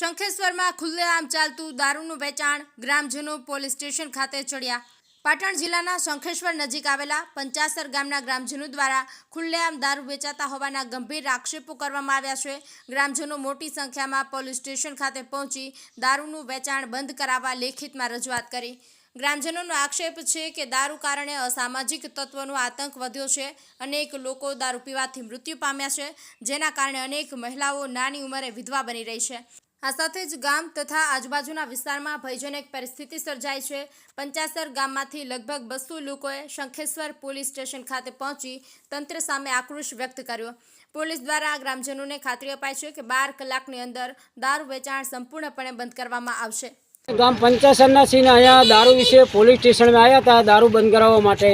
શંખેશ્વરમાં ખુલ્લેઆમ ચાલતું દારૂનું વેચાણ ગ્રામજનો પોલીસ સ્ટેશન ખાતે ચડ્યા. પાટણ જિલ્લાના શંખેશ્વર નજીક આવેલા પંચાસર ગામના ગ્રામજનો દ્વારા ખુલ્લેઆમ દારૂ વેચાતા હોવાના ગંભીર આક્ષેપો કરવામાં આવ્યા છે. ગ્રામજનો મોટી સંખ્યામાં પોલીસ સ્ટેશન ખાતે પહોંચી દારૂનું વેચાણ બંધ કરાવવા લેખિતમાં રજૂઆત કરી. ગ્રામજનોનો આક્ષેપ છે કે દારૂ કારણે અસામાજિક તત્વોનો આતંક વધ્યો છે. અનેક લોકો દારૂ પીવાથી મૃત્યુ પામ્યા છે, જેના કારણે અનેક મહિલાઓ નાની ઉંમરે વિધવા બની રહી છે. આ સાથે જ ગામ તથા આજુબાજુના વિસ્તારમાં ભયજનક પરિસ્થિતિ સર્જાઈ છે. પંચાસર ગામમાંથી લગભગ બસો લોકોએ શંખેશ્વર પોલીસ સ્ટેશન ખાતે પહોંચી તંત્ર સામે આક્રોશ વ્યક્ત કર્યો. પોલીસ દ્વારા ગ્રામજનોને ખાતરી અપાઈ છે કે બાર કલાકની અંદર દારૂ વેચાણ સંપૂર્ણપણે બંધ કરવામાં આવશે. ગામ પંચાસરના સિંહ અહીંયા દારૂ વિશે પોલીસ સ્ટેશનમાં આવ્યા હતા, દારૂ બંધ કરાવવા માટે.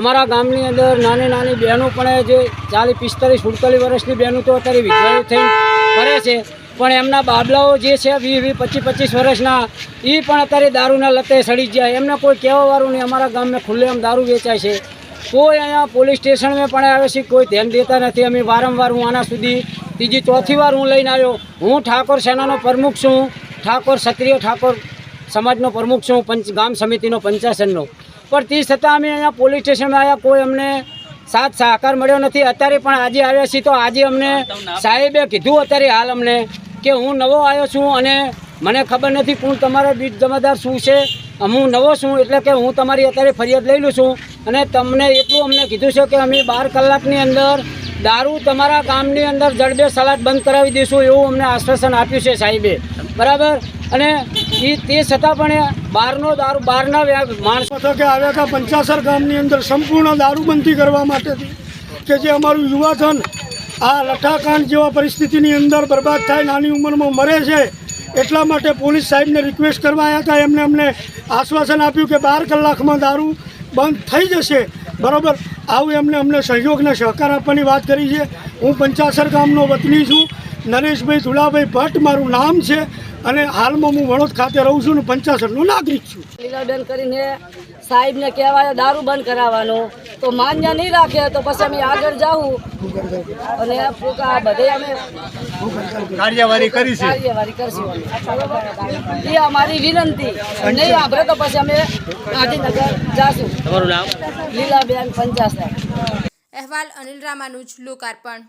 અમારા ગામની અંદર નાની નાની બહેનો પણ જે ચાલીસ પિસ્તાલીસ, સુડતાલીસ વર્ષની બહેનો તો અત્યારે વિધવાઓ થઈને કરે છે. પણ એમના બાબલાઓ જે છે, વીસ વીસ, પચીસ પચીસ વર્ષના એ પણ અત્યારે દારૂના લતે સડી જાય એમને કોઈ કહેવાવાળું નહીં. અમારા ગામમાં ખુલ્લેઆમ દારૂ વેચાય છે. કોઈ અહીંયા પોલીસ સ્ટેશનમાં પણ આવે છે, કોઈ ધ્યાન દેતા નથી. અમે વારંવાર હું આના સુધી ત્રીજી, ચોથી વાર હું લઈને આવ્યો. હું ઠાકોર સેનાનો પ્રમુખ છું. ઠાકોર ક્ષત્રિય ઠાકોર સમાજનો પ્રમુખ છું. પંચ, ગામ સમિતિનો પંચાસનનો. પણ તે છતાં અમે અહીંયા પોલીસ સ્ટેશનમાં આવ્યા. કોઈ અમને સાથ સહકાર મળ્યો નથી. અત્યારે પણ આજે આવ્યા છીએ તો આજે અમને સાહેબે કીધું અત્યારે હાલ અમને કે હું નવો આવ્યો છું અને મને ખબર નથી કોણ તમારો બીજ જમાદાર શું છે. હું નવો છું એટલે કે હું તમારી અત્યારે ફરિયાદ લઈ લઉં છું. અને તમને એટલું અમને કીધું છે કે અમે બાર કલાકની અંદર દારૂ તમારા ગામની અંદર જડબે સલાદ બંધ કરાવી દઈશું એવું અમને આશ્વાસન આપ્યું છે સાહેબે. બરાબર? અને એ તે છતાં પણ બહારનો દારૂ, બહારના માણસો કે આવ્યા હતા પંચાસર ગામની અંદર સંપૂર્ણ દારૂબંધી કરવા માટેથી કે જે અમારું યુવાધન આ લઠ્ઠાકાંડ જેવા પરિસ્થિતિની અંદર બરબાદ થાય, નાની ઉંમરમાં મરે છે, એટલા માટે પોલીસ સાહેબને રિક્વેસ્ટ કરવા આવ્યા હતા. એમને અમને આશ્વાસન આપ્યું કે બાર કલાકમાં દારૂ બંધ થઈ જશે. બરાબર? આવું એમને અમને સહયોગને સહકાર આપવાની વાત કરી છે. હું પંચાસર ગામનો વતની છું. નરેશભાઈ ધુલાભાઈ ભટ્ટ મારું નામ છે. અને હાલમાં હું વડોદ ખાતે રહું છું અને પંચાસરનો નાગરિક છું. લીલાબેન કરીને સાહેબને કહેવાય દારૂ બંધ કરાવવાનો. તો માન્ય નહીં રાખે તો પછી અમે આગળ જાઉં. અને આ બધે અમે કાર્યવાહી કરીશું કાર્યવાહી કરશું એ અમારી વિનંતી. નહીં આપણે તો પછી અમે ગાંધીનગર જાશું. તમારું નામ? લીલાબેન પંચાસર અહેવાલ અનિલ રામાનુજ લોકાર્પણ.